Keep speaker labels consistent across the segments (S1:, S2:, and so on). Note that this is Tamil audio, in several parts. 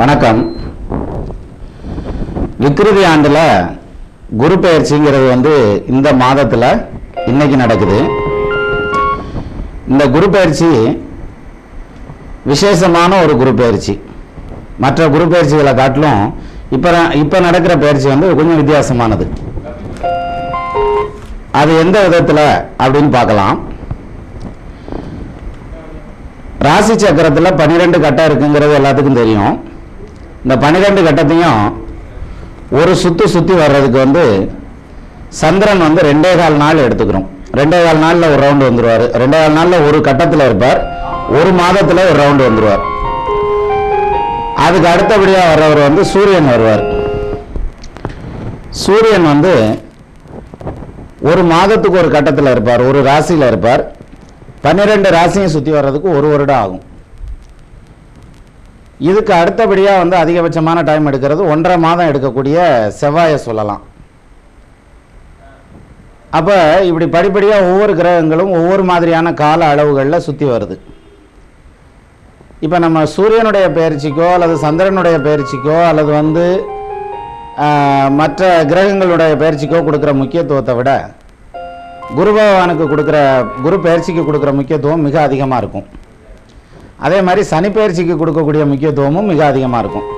S1: வணக்கம் விக்ருதி ஆண்டில் குரு பெயர்ச்சிங்கிறது வந்து இந்த மாதத்தில் இன்னைக்கு நடக்குது இந்த குரு பயிற்சி விசேஷமான ஒரு குரு பயிற்சி மற்ற குரு பயிற்சிகளை காட்டிலும் இப்போ இப்போ நடக்கிற பயிற்சி வந்து கொஞ்சம் வித்தியாசமானது அது எந்த விதத்தில் அப்படின்னு பார்க்கலாம் ராசி சக்கரத்தில் பன்னிரெண்டு கட்டம் இருக்குங்கிறது எல்லாத்துக்கும் தெரியும் இந்த பன்னிரெண்டு கட்டத்தையும் ஒரு சுற்று சுற்றி வர்றதுக்கு வந்து சந்திரன் வந்து ரெண்டே கால் நாள் எடுத்துக்கிறோம் ரெண்டே கால் நாளில் ஒரு ரவுண்டு வந்துடுவார் ரெண்டே கால் நாளில் ஒரு கட்டத்தில் இருப்பார் ஒரு மாதத்தில் ஒரு ரவுண்டு வந்துடுவார் அதுக்கு அடுத்தபடியாக வர்றவர் வந்து சூரியன் வருவார் சூரியன் வந்து ஒரு மாதத்துக்கு ஒரு கட்டத்தில் இருப்பார் ஒரு ராசியில் இருப்பார் பன்னிரெண்டு ராசியும் சுற்றி வர்றதுக்கு ஒரு வருடம் ஆகும் இதுக்கு அடுத்தபடியாக வந்து அதிகபட்சமான டைம் எடுக்கிறது ஒன்றரை மாதம் எடுக்கக்கூடிய செவ்வாயை சொல்லலாம் அப்போ இப்படி படிப்படியாக ஒவ்வொரு கிரகங்களும் ஒவ்வொரு மாதிரியான கால அளவுகளில் சுற்றி வருது இப்போ நம்ம சூரியனுடைய பயிற்சிக்கோ அல்லது சந்திரனுடைய பயிற்சிக்கோ அல்லது வந்து மற்ற கிரகங்களுடைய பயிற்சிக்கோ கொடுக்குற முக்கியத்துவத்தை விட குரு பகவானுக்கு கொடுக்குற குரு பயிற்சிக்கு கொடுக்குற முக்கியத்துவம் மிக அதிகமாக இருக்கும் அதே மாதிரி சனிப்பயிற்சிக்கு கொடுக்கக்கூடிய முக்கியத்துவமும் மிக அதிகமாக இருக்கும்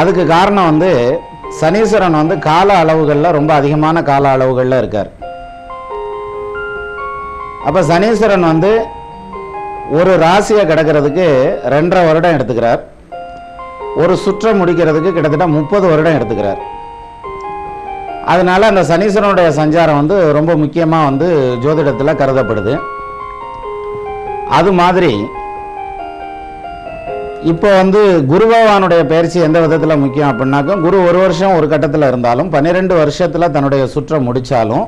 S1: அதுக்கு காரணம் வந்து சனீஸ்வரன் வந்து கால அளவுகளில் ரொம்ப அதிகமான கால அளவுகளில் இருக்கார் அப்போ சனீஸ்வரன் வந்து ஒரு ராசியை கிடக்கிறதுக்கு ரெண்டரை வருடம் எடுத்துக்கிறார் ஒரு சுற்றம் முடிக்கிறதுக்கு கிட்டத்தட்ட முப்பது வருடம் எடுத்துக்கிறார் அதனால் அந்த சனீஸ்வரனுடைய சஞ்சாரம் வந்து ரொம்ப முக்கியமாக வந்து ஜோதிடத்தில் கருதப்படுது அது மாதிரி இப்போ வந்து குரு பகவானுடைய பயிற்சி எந்த விதத்தில் முக்கியம் அப்படின்னாக்கா குரு ஒரு வருஷம் ஒரு கட்டத்தில் இருந்தாலும் பன்னிரெண்டு வருஷத்தில் தன்னுடைய சுற்றம் முடித்தாலும்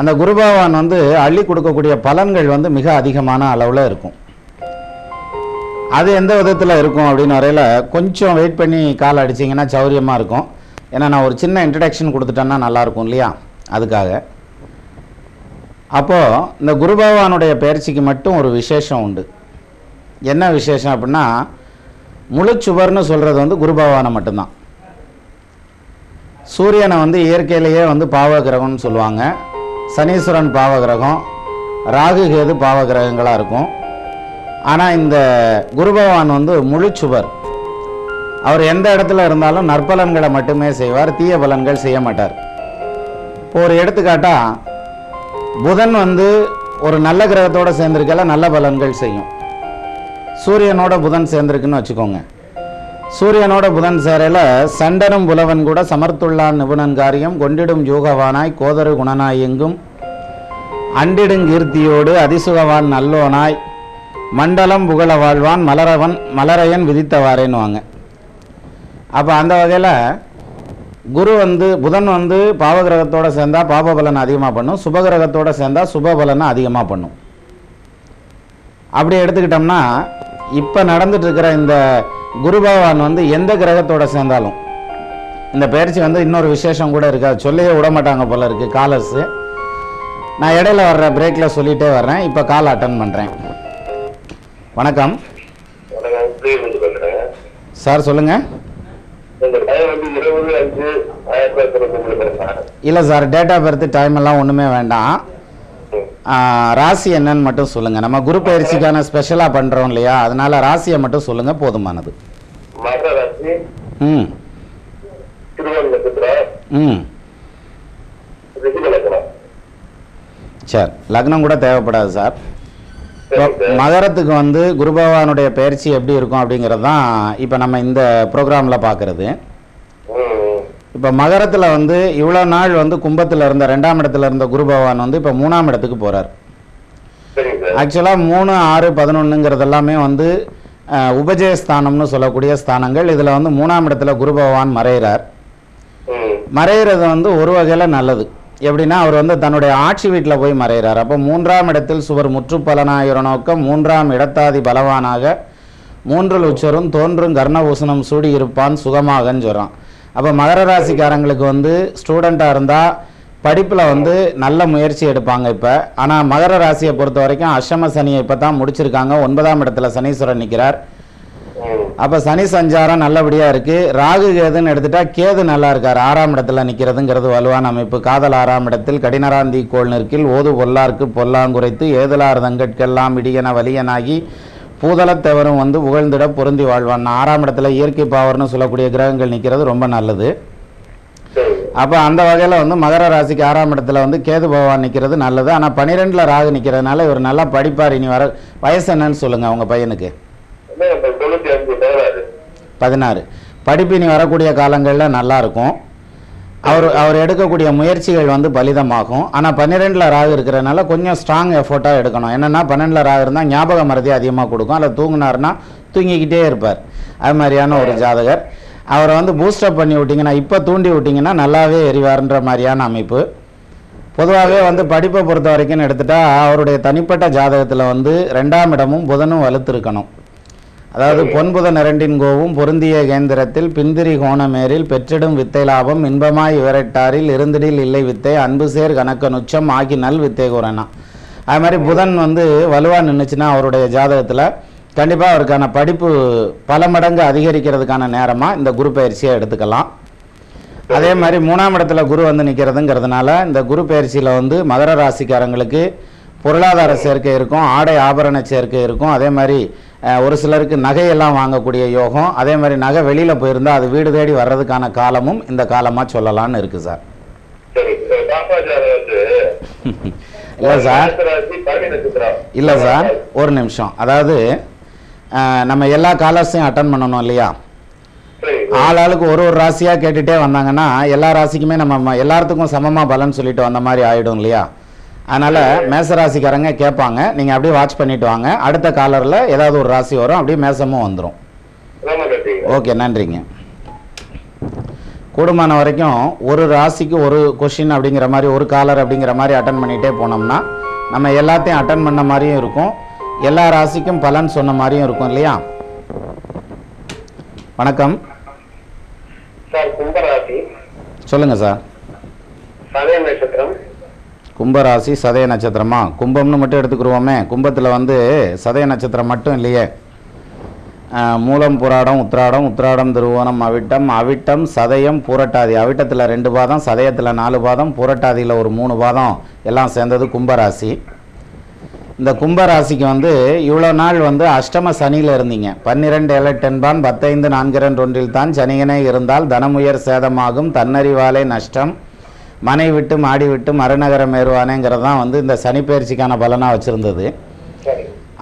S1: அந்த குரு பகவான் வந்து அள்ளி கொடுக்கக்கூடிய பலன்கள் வந்து மிக அதிகமான அளவில் இருக்கும் அது எந்த விதத்தில் இருக்கும் அப்படின்னு வரையில் கொஞ்சம் வெயிட் பண்ணி கால் அடிச்சிங்கன்னா சௌரியமாக இருக்கும் ஏன்னா நான் ஒரு சின்ன இன்ட்ரடக்ஷன் கொடுத்துட்டேன்னா நல்லாயிருக்கும் இல்லையா அதுக்காக அப்போது இந்த குரு பகவானுடைய பயிற்சிக்கு மட்டும் ஒரு விசேஷம் உண்டு என்ன விசேஷம் அப்படின்னா முழு சுவர்னு சொல்கிறது வந்து குரு பகவானை மட்டும்தான் சூரியனை வந்து இயற்கையிலேயே வந்து பாவகிரகம்னு சொல்லுவாங்க சனீஸ்வரன் பாவகிரகம் ராகு கேது பாவகிரகங்களாக இருக்கும் ஆனால் இந்த குரு பகவான் வந்து முழுச்சுவர் அவர் எந்த இடத்துல இருந்தாலும் நற்பலன்களை மட்டுமே செய்வார் தீய பலன்கள் செய்ய மாட்டார் இப்போ ஒரு எடுத்துக்காட்டாக புதன் வந்து ஒரு நல்ல கிரகத்தோடு சேர்ந்துருக்கல நல்ல பலன்கள் செய்யும் சூரியனோட புதன் சேர்ந்துருக்குன்னு வச்சுக்கோங்க சூரியனோட புதன் சேரையில் சண்டனும் புலவன் கூட சமர்த்துள்ளான் நிபுணன் காரியம் கொண்டிடும் யூகவானாய் கோதரு குணனாய் எங்கும் அண்டிடும் கீர்த்தியோடு அதிசுகவான் நல்லோனாய் மண்டலம் புகழ வாழ்வான் மலரவன் மலரையன் விதித்தவாறேன்னு வாங்க அப்போ அந்த வகையில் குரு வந்து புதன் வந்து பாவகிரகத்தோடு சேர்ந்தால் பாப பலனை அதிகமாக பண்ணும் சுபகிரகத்தோடு சேர்ந்தால் சுப பலனை அதிகமாக பண்ணும் அப்படி எடுத்துக்கிட்டோம்னா இப்போ நடந்துட்டுருக்கிற இந்த குரு பகவான் வந்து எந்த கிரகத்தோடு சேர்ந்தாலும் இந்த பயிற்சி வந்து இன்னொரு விசேஷம் கூட இருக்காது சொல்லியே விட மாட்டாங்க போல இருக்குது காலர்ஸு நான் இடையில வர்ற பிரேக்கில் சொல்லிகிட்டே வர்றேன் இப்போ கால் அட்டன் பண்ணுறேன் வணக்கம் சார் சொல்லுங்கள் இல்லை sir date of birth time எல்லாம் ஒன்றுமே வேண்டாம் ராசி என்னன்னு மட்டும் சொல்லுங்க நம்ம குரு பயிற்சிக்கான ஸ்பெஷலா பண்றோம் இல்லையா அதனால ராசியை மட்டும் சொல்லுங்க போதுமானது
S2: ம் ம்
S1: சார் லக்னம் கூட தேவைப்படாது சார் மகரத்துக்கு வந்து குரு பகவானுடைய பயிற்சி எப்படி இருக்கும் அப்படிங்கிறது தான் இப்போ நம்ம இந்த ப்ரோக்ராமில் பார்க்குறது இப்போ மகரத்தில் வந்து இவ்வளோ நாள் வந்து கும்பத்தில் இருந்த ரெண்டாம் இடத்துல இருந்த குரு பகவான் வந்து இப்போ மூணாம் இடத்துக்கு போகிறார் ஆக்சுவலாக மூணு ஆறு பதினொன்றுங்கிறது எல்லாமே வந்து உபஜயஸ்தானம்னு சொல்லக்கூடிய ஸ்தானங்கள் இதில் வந்து மூணாம் இடத்துல குரு பகவான் மறைகிறார் மறைகிறது வந்து ஒரு வகையில் நல்லது எப்படின்னா அவர் வந்து தன்னுடைய ஆட்சி வீட்டில் போய் மறைகிறார் அப்போ மூன்றாம் இடத்தில் சுவர் முற்றுப்பலனாயிர நோக்கம் மூன்றாம் இடத்தாதி பலவானாக மூன்றில் உச்சரும் தோன்றும் கர்ணபூசணம் சூடி இருப்பான் சுகமாகன்னு சொல்கிறான் அப்போ மகர ராசிக்காரங்களுக்கு வந்து ஸ்டூடெண்ட்டாக இருந்தால் படிப்பில் வந்து நல்ல முயற்சி எடுப்பாங்க இப்போ ஆனால் மகர ராசியை பொறுத்த வரைக்கும் அஷ்டம சனியை இப்போ தான் முடிச்சிருக்காங்க ஒன்பதாம் இடத்துல சனீஸ்வரன் நிற்கிறார் அப்போ சனி சஞ்சாரம் நல்லபடியாக இருக்குது ராகு கேதுன்னு எடுத்துட்டா கேது நல்லா இருக்கார் ஆறாம் இடத்துல நிற்கிறதுங்கிறது வலுவான அமைப்பு காதல் ஆறாம் இடத்தில் கடினராந்தி கோள் நிற்கில் ஓது பொல்லார்க்கு பொல்லாங்குறைத்து ஏதலார் தங்கட்கெல்லாம் இடியன வலியனாகி பூதளத்தேவரும் வந்து உகழ்ந்திட பொருந்தி வாழ்வான் ஆறாம் இடத்துல இயற்கை பாவர்னு சொல்லக்கூடிய கிரகங்கள் நிற்கிறது ரொம்ப நல்லது அப்போ அந்த வகையில் வந்து மகர ராசிக்கு ஆறாம் இடத்துல வந்து கேது பகவான் நிற்கிறது நல்லது ஆனால் பனிரெண்டில் ராகு நிற்கிறதுனால இவர் நல்லா படிப்பார் இனி வர வயசு என்னன்னு சொல்லுங்கள் அவங்க பையனுக்கு பதினாறு படிப்பு இனி வரக்கூடிய காலங்களில் நல்லாயிருக்கும் அவர் அவர் எடுக்கக்கூடிய முயற்சிகள் வந்து பலிதமாகும் ஆனால் பன்னிரெண்டில் ராகு இருக்கிறனால கொஞ்சம் ஸ்ட்ராங் எஃபோர்ட்டாக எடுக்கணும் என்னென்னா பன்னெண்டில் ராகு இருந்தால் ஞாபக மறதி அதிகமாக கொடுக்கும் அதில் தூங்கினார்னா தூங்கிக்கிட்டே இருப்பார் அது மாதிரியான ஒரு ஜாதகர் அவரை வந்து பூஸ்டப் பண்ணி விட்டிங்கன்னா இப்போ தூண்டி விட்டிங்கன்னா நல்லாவே எரிவார்ன்ற மாதிரியான அமைப்பு பொதுவாகவே வந்து படிப்பை பொறுத்த வரைக்கும் எடுத்துட்டால் அவருடைய தனிப்பட்ட ஜாதகத்தில் வந்து ரெண்டாம் இடமும் புதனும் வலுத்திருக்கணும் அதாவது பொன்புத நிரண்டின் கோவும் பொருந்திய கேந்திரத்தில் பிந்திரி கோணமேரில் பெற்றிடும் வித்தை லாபம் இன்பமாய் இவரட்டாரில் இருந்திடில் இல்லை வித்தை அன்பு சேர் கணக்க நுச்சம் ஆக்கி நல் வித்தை கூறனா அது மாதிரி புதன் வந்து வலுவாக நின்றுச்சுன்னா அவருடைய ஜாதகத்தில் கண்டிப்பாக அவருக்கான படிப்பு பல மடங்கு அதிகரிக்கிறதுக்கான நேரமாக இந்த குரு பயிற்சியை எடுத்துக்கலாம் அதே மாதிரி மூணாம் இடத்துல குரு வந்து நிற்கிறதுங்கிறதுனால இந்த குரு பயிற்சியில் வந்து மகர ராசிக்காரங்களுக்கு பொருளாதார சேர்க்கை இருக்கும் ஆடை ஆபரண சேர்க்கை இருக்கும் அதே மாதிரி ஒரு சிலருக்கு நகையெல்லாம் வாங்கக்கூடிய யோகம் அதே மாதிரி நகை வெளியில் போயிருந்தால் அது வீடு தேடி வர்றதுக்கான காலமும் இந்த காலமாக சொல்லலான்னு இருக்குது சார் இல்லை சார் இல்லை சார் ஒரு நிமிஷம் அதாவது நம்ம எல்லா காலர்ஸையும் அட்டன் பண்ணணும் இல்லையா ஆளாளுக்கு ஒரு ஒரு ராசியாக கேட்டுகிட்டே வந்தாங்கன்னா எல்லா ராசிக்குமே நம்ம எல்லாத்துக்கும் சமமாக பலன் சொல்லிட்டு வந்த மாதிரி ஆகிடும் இல்லையா அதனால் மேசராசிக்காரங்க கேட்பாங்க நீங்கள் அப்படியே வாட்ச் பண்ணிட்டு வாங்க அடுத்த காலரில் ஏதாவது ஒரு ராசி வரும் அப்படியே மேசமும் வந்துடும் ஓகே நன்றிங்க கூடுமான வரைக்கும் ஒரு ராசிக்கு ஒரு கொஷின் அப்படிங்கிற மாதிரி ஒரு காலர் அப்படிங்கிற மாதிரி அட்டன் பண்ணிகிட்டே போனோம்னா நம்ம எல்லாத்தையும் அட்டன் பண்ண மாதிரியும் இருக்கும் எல்லா ராசிக்கும் பலன் சொன்ன மாதிரியும் இருக்கும் இல்லையா வணக்கம் சொல்லுங்க சொல்லுங்கள் சார் நட்சத்திரம் கும்பராசி சதய நட்சத்திரமா கும்பம்னு மட்டும் எடுத்துக்கிடுவோமே கும்பத்தில் வந்து சதய நட்சத்திரம் மட்டும் இல்லையே மூலம் புராடம் உத்ராடம் உத்ராடம் திருவோணம் அவிட்டம் அவிட்டம் சதயம் புரட்டாதி அவிட்டத்தில் ரெண்டு பாதம் சதயத்தில் நாலு பாதம் புரட்டாதியில் ஒரு மூணு பாதம் எல்லாம் சேர்ந்தது கும்பராசி இந்த கும்பராசிக்கு வந்து இவ்வளோ நாள் வந்து அஷ்டம சனியில் இருந்தீங்க பன்னிரெண்டு ஏழு டென்பான் பத்தைந்து நான்கு ரெண்டு ஒன்றில் தான் சனியனே இருந்தால் தனமுயர் சேதமாகும் தன்னறிவாலே நஷ்டம் மனை விட்டு மாடி விட்டு மறுநகரம் ஏறுவானேங்கிறது தான் வந்து இந்த சனிப்பயிற்சிக்கான பலனாக வச்சுருந்தது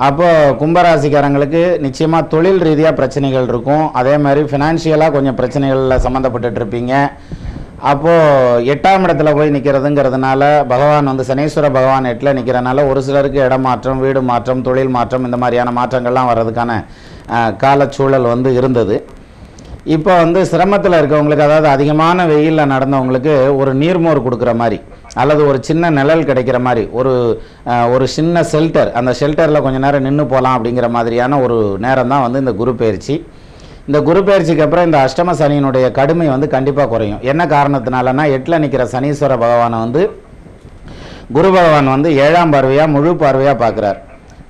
S1: அப்போது கும்பராசிக்காரங்களுக்கு நிச்சயமாக தொழில் ரீதியாக பிரச்சனைகள் இருக்கும் அதே மாதிரி ஃபினான்ஷியலாக கொஞ்சம் பிரச்சனைகளில் இருப்பீங்க அப்போது எட்டாம் இடத்துல போய் நிற்கிறதுங்கிறதுனால பகவான் வந்து சனீஸ்வர பகவான் எட்டில் நிற்கிறனால ஒரு சிலருக்கு இடம் மாற்றம் வீடு மாற்றம் தொழில் மாற்றம் இந்த மாதிரியான மாற்றங்கள்லாம் வர்றதுக்கான காலச்சூழல் வந்து இருந்தது இப்போ வந்து சிரமத்தில் இருக்கவங்களுக்கு அதாவது அதிகமான வெயிலில் நடந்தவங்களுக்கு ஒரு நீர்மோர் கொடுக்குற மாதிரி அல்லது ஒரு சின்ன நிழல் கிடைக்கிற மாதிரி ஒரு ஒரு சின்ன ஷெல்டர் அந்த ஷெல்டரில் கொஞ்சம் நேரம் நின்று போகலாம் அப்படிங்கிற மாதிரியான ஒரு நேரம் தான் வந்து இந்த குரு பயிற்சி இந்த குரு பயிற்சிக்கு அப்புறம் இந்த அஷ்டம சனியினுடைய கடுமை வந்து கண்டிப்பாக குறையும் என்ன காரணத்தினாலனா எட்டில் நிற்கிற சனீஸ்வர பகவானை வந்து குரு பகவான் வந்து ஏழாம் பார்வையாக முழு பார்வையாக பார்க்குறார்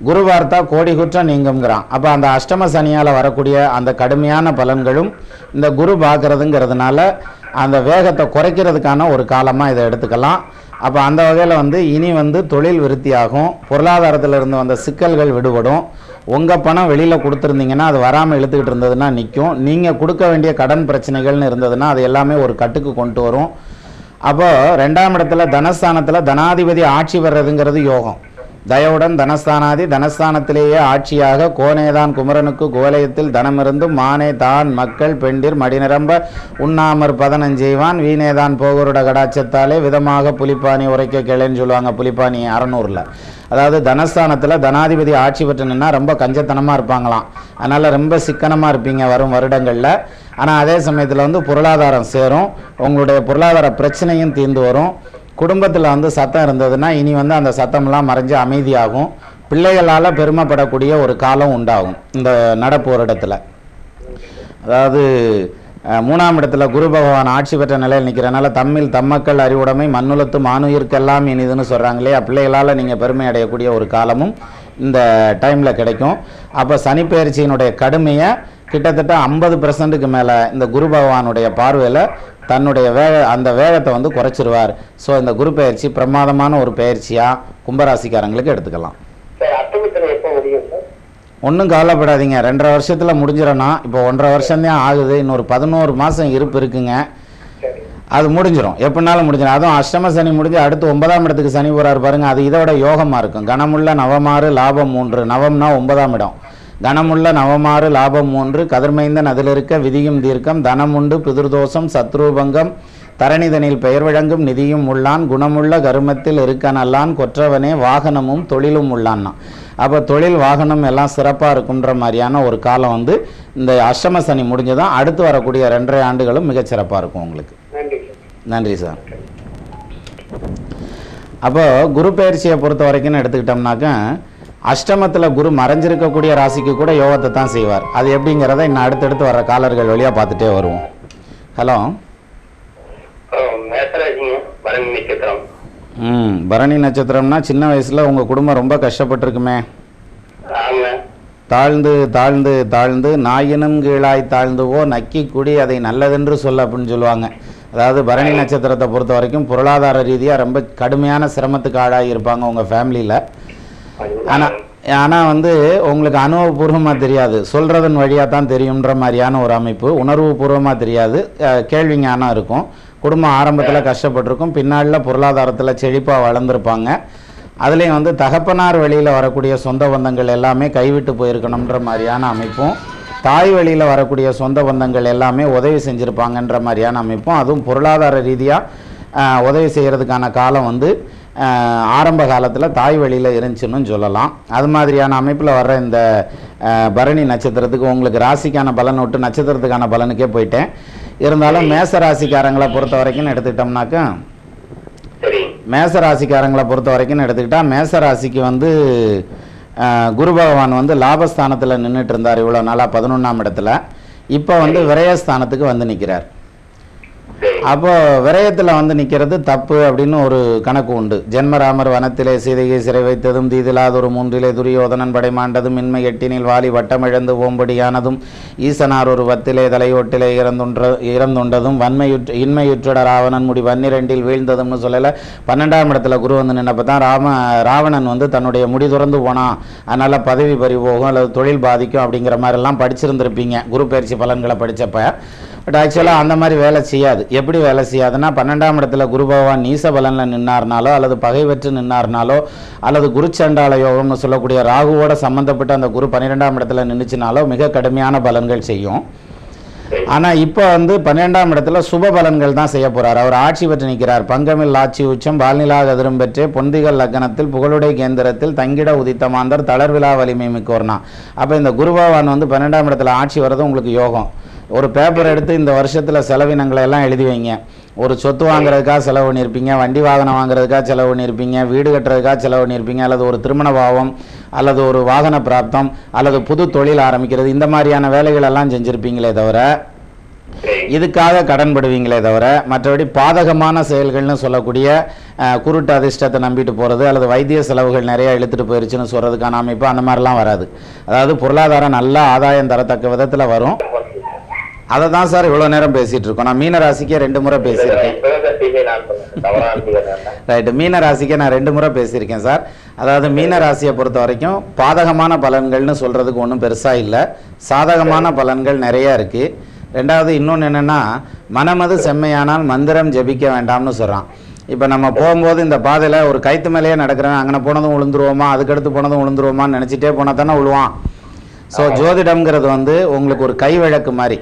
S1: குரு வார்த்தா கோடி குற்றம் நீங்குங்கிறான் அப்போ அந்த அஷ்டம சனியால் வரக்கூடிய அந்த கடுமையான பலன்களும் இந்த குரு பார்க்குறதுங்கிறதுனால அந்த வேகத்தை குறைக்கிறதுக்கான ஒரு காலமாக இதை எடுத்துக்கலாம் அப்போ அந்த வகையில் வந்து இனி வந்து தொழில் விருத்தியாகும் பொருளாதாரத்திலிருந்து வந்த சிக்கல்கள் விடுபடும் உங்கள் பணம் வெளியில் கொடுத்துருந்தீங்கன்னா அது வராமல் இழுத்துக்கிட்டு இருந்ததுன்னா நிற்கும் நீங்கள் கொடுக்க வேண்டிய கடன் பிரச்சனைகள்னு இருந்ததுன்னா அது எல்லாமே ஒரு கட்டுக்கு கொண்டு வரும் அப்போ ரெண்டாம் இடத்துல தனஸ்தானத்தில் தனாதிபதி ஆட்சி வர்றதுங்கிறது யோகம் தயவுடன் தனஸ்தானாதி தனஸ்தானத்திலேயே ஆட்சியாக கோனேதான் குமரனுக்கு கோலயத்தில் தனமிருந்தும் மானே தான் மக்கள் பெண்டிர் மடிநிரம்ப உண்ணாமற் பதனஞ்செய்வான் வீணேதான் போகருட கடாச்சத்தாலே விதமாக புலிப்பானி உரைக்க கிளைன்னு சொல்லுவாங்க புலிப்பானி அறநூறில் அதாவது தனஸ்தானத்தில் தனாதிபதி ஆட்சி பெற்றுனா ரொம்ப கஞ்சத்தனமாக இருப்பாங்களாம் அதனால் ரொம்ப சிக்கனமாக இருப்பீங்க வரும் வருடங்களில் ஆனால் அதே சமயத்தில் வந்து பொருளாதாரம் சேரும் உங்களுடைய பொருளாதார பிரச்சனையும் தீர்ந்து வரும் குடும்பத்தில் வந்து சத்தம் இருந்ததுன்னா இனி வந்து அந்த சத்தம்லாம் மறைஞ்சு அமைதியாகும் பிள்ளைகளால் பெருமைப்படக்கூடிய ஒரு காலம் உண்டாகும் இந்த நடப்பு இடத்துல அதாவது மூணாம் இடத்துல குரு பகவான் ஆட்சி பெற்ற நிலையில் நிற்கிறனால தமிழ் தம்மக்கள் அறிவுடைமை மண்ணுலத்து மானுயிருக்கெல்லாம் இனிதுன்னு சொல்கிறாங்களே பிள்ளைகளால் நீங்கள் பெருமை அடையக்கூடிய ஒரு காலமும் இந்த டைமில் கிடைக்கும் அப்போ சனிப்பெயர்ச்சியினுடைய கடுமையை கிட்டத்தட்ட ஐம்பது பர்சன்ட்டுக்கு மேலே இந்த குரு பகவானுடைய பார்வையில் தன்னுடைய வேக அந்த வேகத்தை வந்து குறைச்சிருவார் ஸோ இந்த குரு பயிற்சி பிரமாதமான ஒரு பயிற்சியாக கும்பராசிக்காரங்களுக்கு எடுத்துக்கலாம் ஒன்றும் கவலைப்படாதீங்க ரெண்டரை வருஷத்தில் முடிஞ்சிடணும் இப்போ ஒன்றரை வருஷம்தான் ஆகுது இன்னொரு பதினோரு மாதம் இருப்பு இருக்குங்க அது முடிஞ்சிடும் எப்படினாலும் முடிஞ்சிடும் அதுவும் அஷ்டம சனி முடிஞ்சு அடுத்து ஒன்பதாம் இடத்துக்கு சனி போகிறார் பாருங்கள் அது இதோட யோகமாக இருக்கும் கனமுள்ள நவமாறு லாபம் மூன்று நவம்னா ஒன்பதாம் இடம் கனமுள்ள நவமாறு லாபம் மூன்று கதிர்மைந்தன் அதில் இருக்க விதியும் தீர்க்கம் தனமுண்டு பிதிர்தோஷம் சத்ரூபங்கம் தரணிதனில் பெயர் வழங்கும் நிதியும் உள்ளான் குணமுள்ள கருமத்தில் இருக்க நல்லான் கொற்றவனே வாகனமும் தொழிலும் உள்ளான்னா அப்போ தொழில் வாகனம் எல்லாம் சிறப்பாக இருக்குன்ற மாதிரியான ஒரு காலம் வந்து இந்த அஷ்டம சனி முடிஞ்சுதான் தான் அடுத்து வரக்கூடிய ரெண்டரை ஆண்டுகளும் மிகச்சிறப்பாக இருக்கும் உங்களுக்கு நன்றி சார் அப்போ குரு பயிற்சியை பொறுத்த வரைக்கும் எடுத்துக்கிட்டோம்னாக்கா அஷ்டமத்தில் குரு மறைஞ்சிருக்கக்கூடிய ராசிக்கு கூட யோகத்தை தான் செய்வார் அது எப்படிங்கிறத இன்னும் அடுத்தடுத்து வர காலர்கள் வழியாக பார்த்துட்டே வருவோம் ஹலோ ம் பரணி நட்சத்திரம்னா சின்ன வயசில் உங்கள் குடும்பம் ரொம்ப கஷ்டப்பட்டிருக்குமே தாழ்ந்து தாழ்ந்து தாழ்ந்து நாயினும் கீழாய் தாழ்ந்துவோ நக்கி குடி அதை நல்லதென்று சொல்ல அப்படின்னு சொல்லுவாங்க அதாவது பரணி நட்சத்திரத்தை பொறுத்த வரைக்கும் பொருளாதார ரீதியாக ரொம்ப கடுமையான சிரமத்துக்கு ஆளாகி இருப்பாங்க உங்கள் ஃபேமிலியில் ஆனால் ஆனால் வந்து உங்களுக்கு அனுபவபூர்வமாக தெரியாது சொல்கிறதன் வழியாக தான் தெரியுன்ற மாதிரியான ஒரு அமைப்பு உணர்வு பூர்வமாக தெரியாது கேள்வி ஞானம் இருக்கும் குடும்பம் ஆரம்பத்தில் கஷ்டப்பட்டிருக்கும் பின்னாளில் பொருளாதாரத்தில் செழிப்பாக வளர்ந்துருப்பாங்க அதுலேயும் வந்து தகப்பனார் வெளியில் வரக்கூடிய சொந்த பந்தங்கள் எல்லாமே கைவிட்டு போயிருக்கணுன்ற மாதிரியான அமைப்பும் தாய் வழியில் வரக்கூடிய சொந்த பந்தங்கள் எல்லாமே உதவி செஞ்சுருப்பாங்கன்ற மாதிரியான அமைப்பும் அதுவும் பொருளாதார ரீதியாக உதவி செய்கிறதுக்கான காலம் வந்து ஆரம்ப காலத்தில் தாய் வழியில் இருந்துச்சுன்னு சொல்லலாம் அது மாதிரியான அமைப்பில் வர்ற இந்த பரணி நட்சத்திரத்துக்கு உங்களுக்கு ராசிக்கான பலன் விட்டு நட்சத்திரத்துக்கான பலனுக்கே போயிட்டேன் இருந்தாலும் மேச ராசிக்காரங்களை பொறுத்த வரைக்கும் எடுத்துக்கிட்டோம்னாக்கா மேச ராசிக்காரங்களை பொறுத்த வரைக்கும் எடுத்துக்கிட்டால் மேச ராசிக்கு வந்து குரு பகவான் வந்து லாபஸ்தானத்தில் நின்றுட்டு இருந்தார் இவ்வளோ நாளாக பதினொன்றாம் இடத்துல இப்போ வந்து விரயஸ்தானத்துக்கு வந்து நிற்கிறார் அப்போ விரயத்தில் வந்து நிற்கிறது தப்பு அப்படின்னு ஒரு கணக்கு உண்டு ஜென்மராமர் வனத்திலே சீதையை சிறை வைத்ததும் தீதிலாத ஒரு மூன்றிலே துரியோதனன் படைமாண்டதும் இன்மை எட்டினில் வாலி வட்டமிழந்து ஓம்படியானதும் ஈசனார் ஒரு வத்திலே தலையோட்டிலே இறந்துன்ற இறந்துண்டதும் வன்மையுற்று இன்மையுற்றட ராவணன் முடி வன்னிரண்டில் வீழ்ந்ததும்னு சொல்லலை பன்னெண்டாம் இடத்துல குரு வந்து நின்னப்போ தான் ராம ராவணன் வந்து தன்னுடைய முடி துறந்து போனான் அதனால பதவி பறி போகும் அல்லது தொழில் பாதிக்கும் அப்படிங்கிற மாதிரிலாம் படிச்சிருந்திருப்பீங்க குரு பயிற்சி பலன்களை படிச்சப்ப பட் ஆக்சுவலாக அந்த மாதிரி வேலை செய்யாது எப்படி வேலை செய்யாதுன்னா பன்னெண்டாம் இடத்துல குரு பகவான் நீச பலனில் நின்னார்னாலோ அல்லது பகை பெற்று நின்னார்னாலோ அல்லது குரு சண்டால யோகம்னு சொல்லக்கூடிய ராகுவோட சம்மந்தப்பட்ட அந்த குரு பன்னிரெண்டாம் இடத்துல நின்றுச்சுனாலோ மிக கடுமையான பலன்கள் செய்யும் ஆனால் இப்போ வந்து பன்னிரெண்டாம் இடத்துல சுப பலன்கள் தான் செய்ய போகிறார் அவர் ஆட்சி பெற்று நிற்கிறார் பங்கமில் ஆட்சி உச்சம் பால்நிலா கதிரும் பெற்றே பொந்திகள் லக்னத்தில் புகழுடை கேந்திரத்தில் தங்கிட உதித்த மாந்தர் தளர்விழா வலிமை மிக்கோர்னா அப்போ இந்த குருபகவான் வந்து பன்னெண்டாம் இடத்துல ஆட்சி வர்றது உங்களுக்கு யோகம் ஒரு பேப்பர் எடுத்து இந்த வருஷத்தில் செலவினங்களை எல்லாம் எழுதி வைங்க ஒரு சொத்து வாங்குறதுக்காக செலவு பண்ணியிருப்பீங்க வண்டி வாகனம் வாங்குறதுக்காக செலவு பண்ணியிருப்பீங்க வீடு கட்டுறதுக்காக செலவு பண்ணியிருப்பீங்க அல்லது ஒரு திருமண பாவம் அல்லது ஒரு வாகன பிராப்தம் அல்லது புது தொழில் ஆரம்பிக்கிறது இந்த மாதிரியான வேலைகள் எல்லாம் செஞ்சுருப்பீங்களே தவிர இதுக்காக கடன்படுவீங்களே தவிர மற்றபடி பாதகமான செயல்கள்னு சொல்லக்கூடிய குருட்டு அதிர்ஷ்டத்தை நம்பிட்டு போகிறது அல்லது வைத்திய செலவுகள் நிறையா இழுத்துட்டு போயிடுச்சுன்னு சொல்கிறதுக்கான அமைப்பு அந்த மாதிரிலாம் வராது அதாவது பொருளாதாரம் நல்ல ஆதாயம் தரத்தக்க விதத்தில் வரும் அதை தான் சார் இவ்வளோ நேரம் பேசிகிட்டு இருக்கோம் நான் மீன ராசிக்கே ரெண்டு முறை பேசியிருக்கேன் ரைட்டு மீன ராசிக்கே நான் ரெண்டு முறை பேசியிருக்கேன் சார் அதாவது மீன ராசியை பொறுத்த வரைக்கும் பாதகமான பலன்கள்னு சொல்கிறதுக்கு ஒன்றும் பெருசாக இல்லை சாதகமான பலன்கள் நிறையா இருக்குது ரெண்டாவது இன்னொன்று என்னென்னா மனமது செம்மையானால் மந்திரம் ஜபிக்க வேண்டாம்னு சொல்கிறான் இப்போ நம்ம போகும்போது இந்த பாதையில் ஒரு கைத்து மேலேயே நடக்கிறேன் அங்கே போனதும் விழுந்துருவோமா அதுக்கடுத்து போனதும் விழுந்துருவோமான்னு நினச்சிட்டே போனால் தானே விழுவான் ஸோ ஜோதிடம்ங்கிறது வந்து உங்களுக்கு ஒரு கை வழக்கு மாதிரி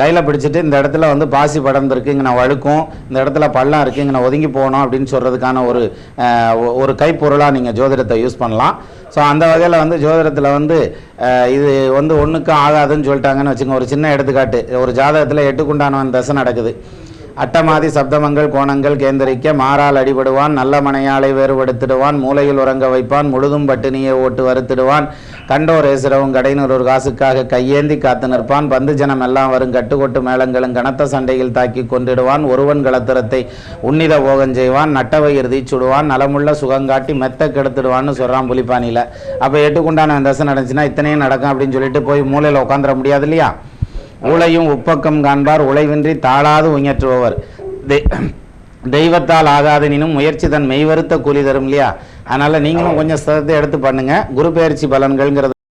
S1: கையில் பிடிச்சிட்டு இந்த இடத்துல வந்து பாசி படர்ந்துருக்கு இங்கே நான் வழுக்கும் இந்த இடத்துல பள்ளம் இருக்குது இங்கே நான் ஒதுங்கி போகணும் அப்படின்னு சொல்கிறதுக்கான ஒரு ஒரு கைப்பொருளாக நீங்கள் ஜோதிடத்தை யூஸ் பண்ணலாம் ஸோ அந்த வகையில் வந்து ஜோதிடத்தில் வந்து இது வந்து ஒன்றுக்கும் ஆகாதுன்னு சொல்லிட்டாங்கன்னு வச்சுக்கோங்க ஒரு சின்ன எடுத்துக்காட்டு ஒரு ஜாதகத்தில் எட்டுக்குண்டான தசை நடக்குது அட்டமாதி சப்தமங்கள் கோணங்கள் கேந்திரிக்க மாறால் அடிபடுவான் நல்ல மனையாளை வேறுபடுத்திடுவான் மூலையில் உறங்க வைப்பான் முழுதும் பட்டினியை ஓட்டு வருத்திடுவான் கண்டோர் ஏசுறவும் கடையினர் ஒரு காசுக்காக கையேந்தி காத்து நிற்பான் பந்து ஜனம் எல்லாம் வரும் கட்டுக்கொட்டு மேளங்களும் கனத்த சண்டையில் தாக்கி கொண்டிடுவான் ஒருவன் கலத்திரத்தை உன்னித போகம் செய்வான் நட்டவை இறுதி சுடுவான் நலமுள்ள சுகங்காட்டி மெத்த கெடுத்துடுவான்னு சொல்கிறான் புலிப்பானியில் அப்போ எட்டுக்குண்டான தசை நடந்துச்சுன்னா இத்தனையும் நடக்கும் அப்படின்னு சொல்லிட்டு போய் மூலையில் உட்காந்துட முடியாது இல்லையா ஊழையும் உப்பக்கம் காண்பார் உழைவின்றி தாழாது உயற்றுபவர் தெய்வத்தால் ஆகாதனினும் முயற்சி தன் மெய்வருத்த கூலி தரும் இல்லையா அதனால் நீங்களும் கொஞ்சம் சிரத்தை எடுத்து பண்ணுங்கள் குரு பயிற்சி பலன்கள்ங்கிறது